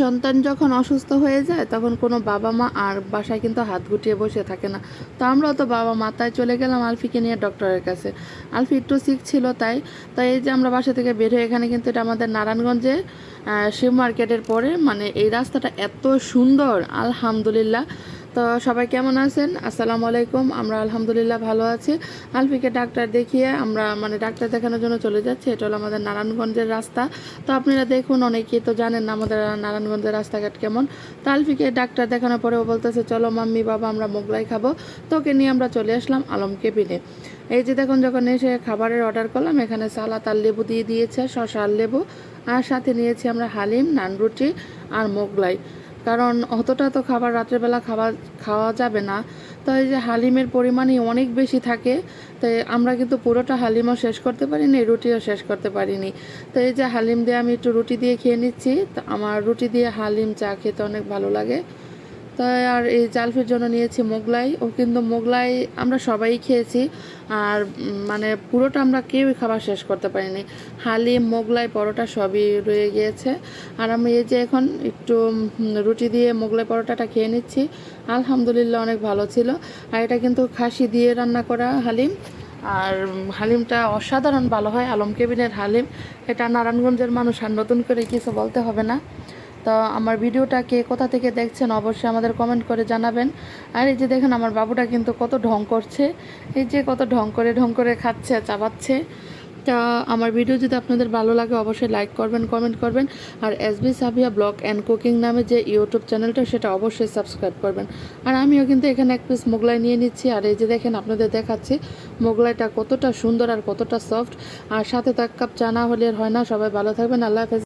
সন্তান যখন অসুস্থ হয়ে যায়, তখন কোনো বাবা মা আর বাসায় কিন্তু হাত গুটিয়ে বসে থাকে না। তো আমরাও তো বাবা মাথায় চলে গেলাম আলফিকে নিয়ে ডক্টরের কাছে। আলফি একটু সিক ছিল তাই তাই এই যে আমরা বাসা থেকে বের হয়ে এখানে কিন্তু এটা আমাদের নারায়ণগঞ্জে শিব মার্কেটের পরে মানে এই রাস্তাটা এত সুন্দর, আলহামদুলিল্লাহ। তো সবাই কেমন আছেন? আসসালামু আলাইকুম। আমরা আলহামদুলিল্লাহ ভালো আছি। আলফিকে ডাক্তার দেখিয়ে আমরা মানে ডাক্তার দেখানোর জন্য চলে যাচ্ছি। এটা হলো আমাদের নারায়ণগঞ্জের রাস্তা। তো আপনারা দেখুন, অনেকেই তো জানেন না আমাদের নারায়ণগঞ্জের রাস্তাঘাট কেমন। তো আলফিকে ডাক্তার দেখানোর পরে ও বলতেছে, চলো মাম্মি, বাবা, আমরা মোগলাই খাব। তোকে নিয়ে আমরা চলে আসলাম আলম কেবিনে। এই যে দেখুন, যখন এসে খাবারের অর্ডার করলাম, এখানে সালাদ আর লেবু দিয়ে দিয়েছে, শসা আর লেবু। আর সাথে নিয়েছি আমরা হালিম নান রুটি আর মোগলাই। কারণ অতটা তো খাবার রাত্রেবেলা খাবার খাওয়া যাবে না। তো এই যে হালিমের পরিমাণই অনেক বেশি থাকে। তাই আমরা কিন্তু পুরোটা হালিমও শেষ করতে পারিনি, রুটিও শেষ করতে পারিনি। তো এই যে হালিম দিয়ে আমি একটু রুটি দিয়ে খেয়ে নিচ্ছি। তো আমার রুটি দিয়ে হালিম চা খেতে অনেক ভালো লাগে। তাই আর এই জালফির জন্য নিয়েছি মোগলাই। ও কিন্তু মোগলাই আমরা সবাই খেয়েছি। আর মানে পুরোটা আমরা কেউই খাবার শেষ করতে পারিনি। হালিম মোগলাই, পরোটা সবই রয়ে গিয়েছে। আর আমি এই যে এখন একটু রুটি দিয়ে মোগলাই পরোটাটা খেয়ে নিচ্ছি। আলহামদুলিল্লাহ অনেক ভালো ছিল। আর এটা কিন্তু খাসি দিয়ে রান্না করা হালিম। আর হালিমটা অসাধারণ ভালো হয়। আলম কেবিনের হালিম। এটা নারায়ণগঞ্জের মানুষ আর নতুন করে কিছু বলতে হবে না। তো আমার ভিডিওটা কে কোথা থেকে দেখছেন অবশ্যই আমাদের কমেন্ট করে জানাবেন। আর এই যে দেখেন আমার বাবুটা কিন্তু কত ঢং করছে। এই যে কত ঢং করে ঢং করে খাচ্ছে, চাবাচ্ছে। তা আমার ভিডিও যদি আপনাদের ভালো লাগে অবশ্যই লাইক করবেন কমেন্ট করবেন। আর S B Sabia blog and cooking নামে যে ইউটিউব চ্যানেলটা, সেটা অবশ্যই সাবস্ক্রাইব করবেন। আর আমিও কিন্তু এখানে এক পিস মোগলাই নিয়ে নিচ্ছি। আর এই যে দেখেন আপনাদের দেখাচ্ছি, মোগলাইটা কতটা সুন্দর আর কতটা সফট আর সাথে তো এক কাপ চা না হলে হয় না। সবাই ভালো থাকবেন। আল্লাহ হাফেজ।